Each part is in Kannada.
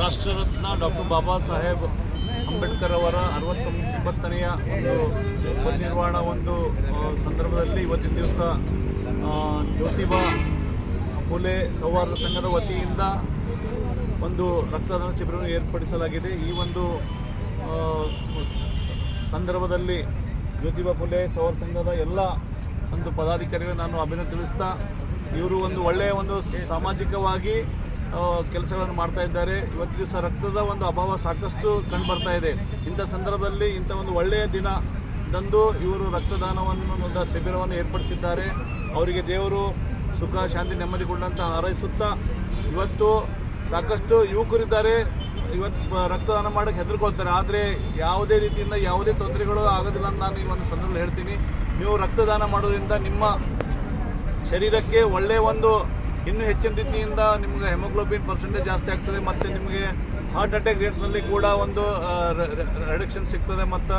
ರಾಷ್ಟ್ರರತ್ನ ಡಾಕ್ಟರ್ ಬಾಬಾ ಸಾಹೇಬ್ ಅಂಬೇಡ್ಕರ್ ಅವರ ಅರವತ್ತೊಂದು, ಇಪ್ಪತ್ತನೆಯ ಒಂದು ಪರಿನಿರ್ವಾಣ ಒಂದು ಸಂದರ್ಭದಲ್ಲಿ ಇವತ್ತಿನ ದಿವಸ ಜ್ಯೋತಿಬಾ ಫುಲೆ ಸೌಹಾರ್ದ ಸಂಘದ ವತಿಯಿಂದ ಒಂದು ರಕ್ತದಾನ ಶಿಬಿರವನ್ನು ಏರ್ಪಡಿಸಲಾಗಿದೆ. ಈ ಒಂದು ಸಂದರ್ಭದಲ್ಲಿ ಜ್ಯೋತಿಬಾ ಫುಲೆ ಸೌಹಾರ್ದ ಸಂಘದ ಎಲ್ಲ ಒಂದು ಪದಾಧಿಕಾರಿಗಳು ನಾನು ಅಭಿನಂದಿಸ್ತಾ ಇವರು ಒಂದು ಒಳ್ಳೆಯ ಒಂದು ಸಾಮಾಜಿಕವಾಗಿ ಕೆಲಸಗಳನ್ನು ಮಾಡ್ತಾ ಇದ್ದಾರೆ. ಇವತ್ತು ದಿವಸ ರಕ್ತದ ಒಂದು ಅಭಾವ ಸಾಕಷ್ಟು ಕಂಡು ಬರ್ತಾ ಇದೆ. ಇಂಥ ಸಂದರ್ಭದಲ್ಲಿ ಇಂಥ ಒಂದು ಒಳ್ಳೆಯ ದಿನ ತಂದು ಇವರು ರಕ್ತದಾನವನ್ನು ಒಂದು ಶಿಬಿರವನ್ನು ಏರ್ಪಡಿಸಿದ್ದಾರೆ. ಅವರಿಗೆ ದೇವರು ಸುಖ, ಶಾಂತಿ, ನೆಮ್ಮದಿ ಕೊಡಂತ ಹಾರೈಸುತ್ತಾ ಇವತ್ತು ಸಾಕಷ್ಟು ಯುವಕರಿದ್ದಾರೆ. ಇವತ್ತು ರಕ್ತದಾನ ಮಾಡೋಕ್ಕೆ ಹೆದರ್ಕೊಳ್ತಾರೆ. ಆದರೆ ಯಾವುದೇ ರೀತಿಯಿಂದ ಯಾವುದೇ ತೊಂದರೆಗಳು ಆಗೋದಿಲ್ಲ ಅಂತ ನಾನು ಈ ಒಂದು ಸಂದರ್ಭದಲ್ಲಿ ಹೇಳ್ತೀನಿ. ನೀವು ರಕ್ತದಾನ ಮಾಡೋದ್ರಿಂದ ನಿಮ್ಮ ಶರೀರಕ್ಕೆ ಒಳ್ಳೆಯ ಒಂದು ಇನ್ನೂ ಹೆಚ್ಚಿನ ರೀತಿಯಿಂದ ನಿಮಗೆ ಹೆಮೋಗ್ಲೋಬಿನ್ ಪರ್ಸೆಂಟೇಜ್ ಜಾಸ್ತಿ ಆಗ್ತದೆ ಮತ್ತು ನಿಮಗೆ ಹಾರ್ಟ್ ಅಟ್ಯಾಕ್ ರೇಟ್ಸ್ನಲ್ಲಿ ಕೂಡ ಒಂದು ರಿಡಕ್ಷನ್ ಸಿಗ್ತದೆ ಮತ್ತು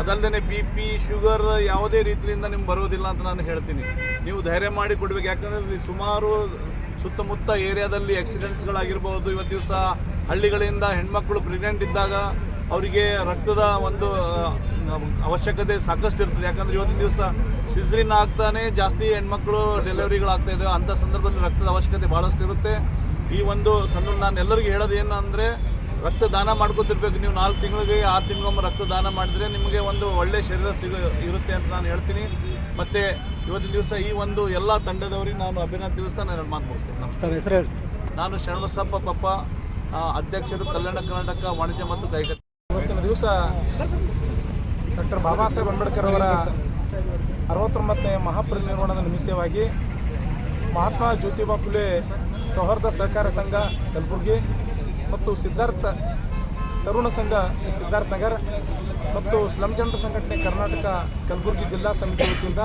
ಅದಲ್ಲದೆ ಬಿ ಪಿ ಶುಗರ್ ಯಾವುದೇ ರೀತಿಯಿಂದ ನಿಮ್ಗೆ ಬರೋದಿಲ್ಲ ಅಂತ ನಾನು ಹೇಳ್ತೀನಿ. ನೀವು ಧೈರ್ಯ ಮಾಡಿ ಕೊಡಬೇಕು. ಯಾಕಂದರೆ ಸುಮಾರು ಸುತ್ತಮುತ್ತ ಏರಿಯಾದಲ್ಲಿ ಆಕ್ಸಿಡೆಂಟ್ಸ್ಗಳಾಗಿರ್ಬೋದು ಇವತ್ತು ದಿವಸ ಹಳ್ಳಿಗಳಿಂದ ಹೆಣ್ಮಕ್ಳು ಪ್ರೆಗ್ನೆಂಟ್ ಇದ್ದಾಗ ಅವರಿಗೆ ರಕ್ತದ ಒಂದು ಅವಶ್ಯಕತೆ ಸಾಕಷ್ಟು ಇರ್ತದೆ. ಯಾಕಂದ್ರೆ ಇವತ್ತಿನ ದಿವಸ ಸಿಸ್ರಿನ್ ಆಗ್ತಾನೆ ಜಾಸ್ತಿ ಹೆಣ್ಮಕ್ಳು ಡೆಲಿವರಿಗಳಾಗ್ತಾ ಇದ್ದಾವೆ. ಅಂಥ ಸಂದರ್ಭದಲ್ಲಿ ರಕ್ತದ ಅವಶ್ಯಕತೆ ಭಾಳಷ್ಟು ಇರುತ್ತೆ. ಈ ಒಂದು ಸಂದರ್ಭ ನಾನು ಎಲ್ಲರಿಗೂ ಹೇಳೋದು ಏನು ಅಂದರೆ ರಕ್ತದಾನ ಮಾಡ್ಕೊತಿರ್ಬೇಕು. ನೀವು ನಾಲ್ಕು ತಿಂಗಳಿಗೆ ಆರು ತಿಂಗಳಿಗೊಮ್ಮೆ ರಕ್ತದಾನ ಮಾಡಿದರೆ ನಿಮಗೆ ಒಂದು ಒಳ್ಳೆಯ ಶರೀರ ಸಿಗ ಇರುತ್ತೆ ಅಂತ ನಾನು ಹೇಳ್ತೀನಿ. ಮತ್ತು ಇವತ್ತಿನ ದಿವಸ ಈ ಒಂದು ಎಲ್ಲ ತಂಡದವರಿಗೆ ನಾನು ಅಭಿನಂದನೆ ತಿಳಿಸ್ತಾ ನಾನು ಎರಡು ಮಾತು ಮುಗಿಸ್ತೇನೆ. ನಮಸ್ಕಾರ ಹೆಸರು ನಾನು ಶರಣಸಪ್ಪ ಪಪ್ಪ ಅಧ್ಯಕ್ಷರು ಕಲ್ಯಾಣ ಕರ್ನಾಟಕ ವಾಣಿಜ್ಯ ಮತ್ತು ಕೈಗಾರಿಕೆ ಇವತ್ತಿನ ದಿವಸ ಡಾಕ್ಟರ್ ಬಾಬಾ ಸಾಹೇಬ್ ಅಂಬೇಡ್ಕರ್ ಅವರ ಅರವತ್ತೊಂಬತ್ತನೇ ಮಹಾಪರಿನಿರ್ವಾಣದ ನಿಮಿತ್ತವಾಗಿ ಮಹಾತ್ಮ ಜ್ಯೋತಿಬಾ ಫುಲೆ ಸೌಹಾರ್ದ ಸಹಕಾರ ಸಂಘ ಕಲಬುರಗಿ ಮತ್ತು ಸಿದ್ಧಾರ್ಥ ತರುಣ ಸಂಘ ಸಿದ್ಧಾರ್ಥ ನಗರ ಮತ್ತು ಸ್ಲಂ ಜನರ ಸಂಘಟನೆ ಕರ್ನಾಟಕ ಕಲಬುರಗಿ ಜಿಲ್ಲಾ ಸಮಿತಿ ವತಿಯಿಂದ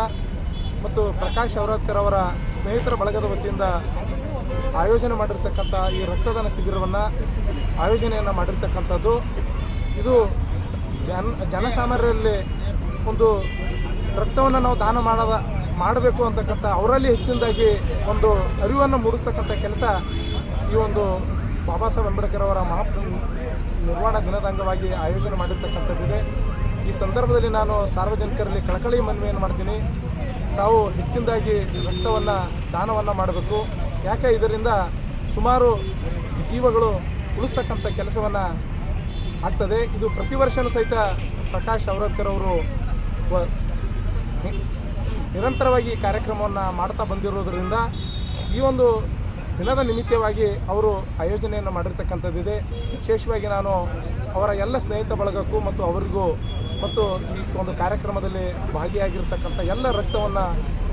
ಮತ್ತು ಪ್ರಕಾಶ್ ಅವರಾದ್ಕರ್ ಅವರ ಸ್ನೇಹಿತರ ಬಳಗದ ವತಿಯಿಂದ ಆಯೋಜನೆ ಮಾಡಿರ್ತಕ್ಕಂಥ ಈ ರಕ್ತದಾನ ಶಿಬಿರವನ್ನು ಆಯೋಜನೆಯನ್ನು ಮಾಡಿರ್ತಕ್ಕಂಥದ್ದು. ಇದು ಜನ ಜನಸಾಮಾನ್ಯರಲ್ಲಿ ಒಂದು ರಕ್ತವನ್ನು ನಾವು ದಾನ ಮಾಡದ ಮಾಡಬೇಕು ಅಂತಕ್ಕಂಥ ಅವರಲ್ಲಿ ಹೆಚ್ಚಿನದಾಗಿ ಒಂದು ಅರಿವನ್ನು ಮೂಡಿಸ್ತಕ್ಕಂಥ ಕೆಲಸ ಈ ಒಂದು ಬಾಬಾ ಸಾಹೇಬ್ ಅಂಬೇಡ್ಕರ್ ಅವರ ಮಹಾ ನಿರ್ವಾಣ ದಿನದ ಅಂಗವಾಗಿ ಆಯೋಜನೆ ಮಾಡಿರ್ತಕ್ಕಂಥದ್ದಿದೆ ಈ ಸಂದರ್ಭದಲ್ಲಿ ನಾನು ಸಾರ್ವಜನಿಕರಲ್ಲಿ ಕಳಕಳಿ ಮನವಿಯನ್ನು ಮಾಡ್ತೀನಿ. ತಾವು ಹೆಚ್ಚಿನದಾಗಿ ರಕ್ತವನ್ನು, ದಾನವನ್ನು ಮಾಡಬೇಕು. ಯಾಕೆ ಇದರಿಂದ ಸುಮಾರು ಜೀವಗಳು ಉಳಿಸ್ತಕ್ಕಂಥ ಕೆಲಸವನ್ನು ಆಗ್ತದೆ. ಇದು ಪ್ರತಿ ವರ್ಷವೂ ಸಹಿತ ಪ್ರಕಾಶ್ ಅವರತ್ಕರ್ ಅವರು ನಿರಂತರವಾಗಿ ಕಾರ್ಯಕ್ರಮವನ್ನು ಮಾಡ್ತಾ ಬಂದಿರೋದರಿಂದ ಈ ಒಂದು ದಿನದ ನಿಮಿತ್ತವಾಗಿ ಅವರು ಆಯೋಜನೆಯನ್ನು ಮಾಡಿರ್ತಕ್ಕಂಥದ್ದಿದೆ. ವಿಶೇಷವಾಗಿ ನಾನು ಅವರ ಎಲ್ಲ ಸ್ನೇಹಿತ ಬಳಗಕ್ಕೂ ಮತ್ತು ಅವರಿಗೂ ಮತ್ತು ಈ ಒಂದು ಕಾರ್ಯಕ್ರಮದಲ್ಲಿ ಭಾಗಿಯಾಗಿರ್ತಕ್ಕಂಥ ಎಲ್ಲ ರಕ್ತವನ್ನು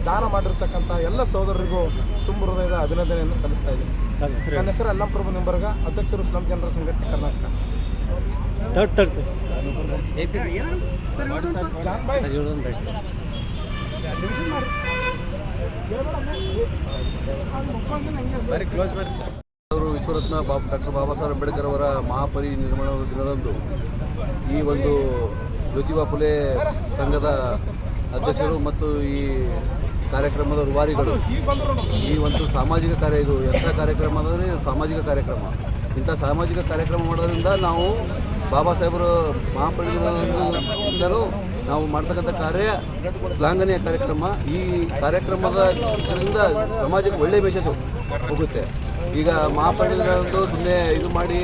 ದಾನ ಮಾಡಿರ್ತಕ್ಕಂಥ ಎಲ್ಲ ಸಹೋದರರಿಗೂ ತುಂಬ ಹೃದಯದ ಅಭಿನಂದನೆಯನ್ನು ಸಲ್ಲಿಸ್ತಾ ಇದ್ದೀನಿ. ನನ್ನ ಹೆಸರು ಅಲ್ಲಂ ಪ್ರಭು ನಿಂಬರ್ಗ ಅಧ್ಯಕ್ಷರು ಸ್ಲಂ ಜನರ ಸಂಘಟನೆ ಕರ್ನಾಟಕ. ತರ್ಡ್ ತರ್ಡ್ ಅವರು ವಿಶ್ವರತ್ನ ಬಾಬ್ ಡಾಕ್ಟರ್ ಬಾಬಾ ಸಾಹೇಬ್ ಅಂಬೇಡ್ಕರ್ ಅವರ ಮಹಾಪರಿ ನಿರ್ಮಾಣ ದಿನದಂದು ಈ ಒಂದು ಜ್ಯೋತಿಬಾ ಫುಲೆ ಸಂಘದ ಅಧ್ಯಕ್ಷರು ಮತ್ತು ಈ ಕಾರ್ಯಕ್ರಮದ ರೂವಾರಿಗಳು. ಈ ಒಂದು ಸಾಮಾಜಿಕ ಕಾರ್ಯ ಇದು ಎಂಥ ಕಾರ್ಯಕ್ರಮ ಅಂದರೆ ಸಾಮಾಜಿಕ ಕಾರ್ಯಕ್ರಮ. ಇಂಥ ಸಾಮಾಜಿಕ ಕಾರ್ಯಕ್ರಮ ಮಾಡೋದ್ರಿಂದ ನಾವು ಬಾಬಾ ಸಾಹೇಬರು ಮಹಾಪರಿನಿರ್ವಾಣದಿಂದಲೂ ನಾವು ಮಾಡ್ತಕ್ಕಂಥ ಕಾರ್ಯ, ಶ್ಲಾಘನೀಯ ಕಾರ್ಯಕ್ರಮ. ಈ ಕಾರ್ಯಕ್ರಮದಿಂದ ಸಮಾಜಕ್ಕೆ ಒಳ್ಳೆಯ ಮೆಸೇಜ್ ಹೋಗುತ್ತೆ. ಈಗ ಮಹಾಪರಿನಿರ್ವಾಣದ್ದು ಸುಮ್ಮನೆ ಇದು ಮಾಡಿ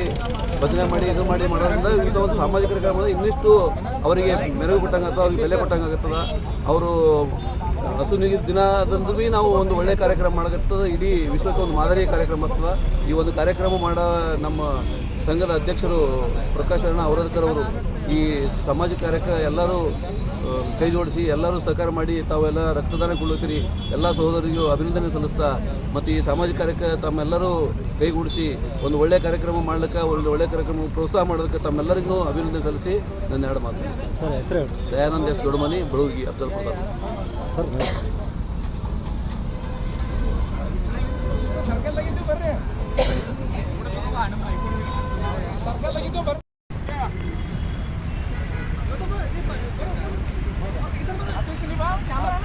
ಬದನೆ ಮಾಡಿ, ಇದು ಮಾಡಿ ಮಾಡೋದ್ರಿಂದ ಇಂಥ ಒಂದು ಸಾಮಾಜಿಕ ಕಾರ್ಯಕ್ರಮ ಇನ್ನಿಷ್ಟು ಅವರಿಗೆ ಮೆರವು ಕೊಟ್ಟಂಗೆ ಅಥವಾ ಅವ್ರಿಗೆ ಬೆಲೆ ಕೊಟ್ಟಂಗೆ ಆಗುತ್ತದೆ ಅವರು ಹಸು ನೀಗಿದ ದಿನದಂದು ಭೀ ನಾವು ಒಂದು ಒಳ್ಳೆಯ ಕಾರ್ಯಕ್ರಮ ಮಾಡಕತ್ತದ. ಇಡೀ ವಿಶ್ವಕ್ಕೆ ಒಂದು ಮಾದರಿ ಕಾರ್ಯಕ್ರಮ ಆಗ್ತದೆ. ಈ ಒಂದು ಕಾರ್ಯಕ್ರಮ ಮಾಡೋ ನಮ್ಮ ಸಂಘದ ಅಧ್ಯಕ್ಷರು ಪ್ರಕಾಶ್ ಅಣ್ಣ ಔರಾದ್ಕರ್ ಅವರು ಈ ಸಮಾಜ ಕಾರ್ಯಕ್ಕೆ ಎಲ್ಲರೂ ಕೈ ಜೋಡಿಸಿ ಎಲ್ಲರೂ ಸಹಕಾರ ಮಾಡಿ ತಾವೆಲ್ಲ ರಕ್ತದಾನಗೊಳ್ಳುತ್ತೀರಿ ಎಲ್ಲ ಸಹೋದರಿಗೂ ಅಭಿನಂದನೆ ಸಲ್ಲಿಸ್ತಾ ಮತ್ತು ಈ ಸಾಮಾಜಿಕ ಕಾರ್ಯಕ್ಕೆ ತಮ್ಮೆಲ್ಲರೂ ಕೈಗೂಡಿಸಿ ಒಂದು ಒಳ್ಳೆಯ ಕಾರ್ಯಕ್ರಮ ಮಾಡ್ಲಿಕ್ಕೆ ಒಂದು ಒಳ್ಳೆಯ ಕಾರ್ಯಕ್ರಮ ಪ್ರೋತ್ಸಾಹ ಮಾಡೋದಕ್ಕೆ ತಮ್ಮೆಲ್ಲರಿಗೂ ಅಭಿನಂದನೆ ಸಲ್ಲಿಸಿ ನನ್ನ ಎರಡು ಮಾತು. ಸರ್ ಹೆಸರು Dayananda S Doddamani ಬಡವಗಿ Afzal Pradhan sir camera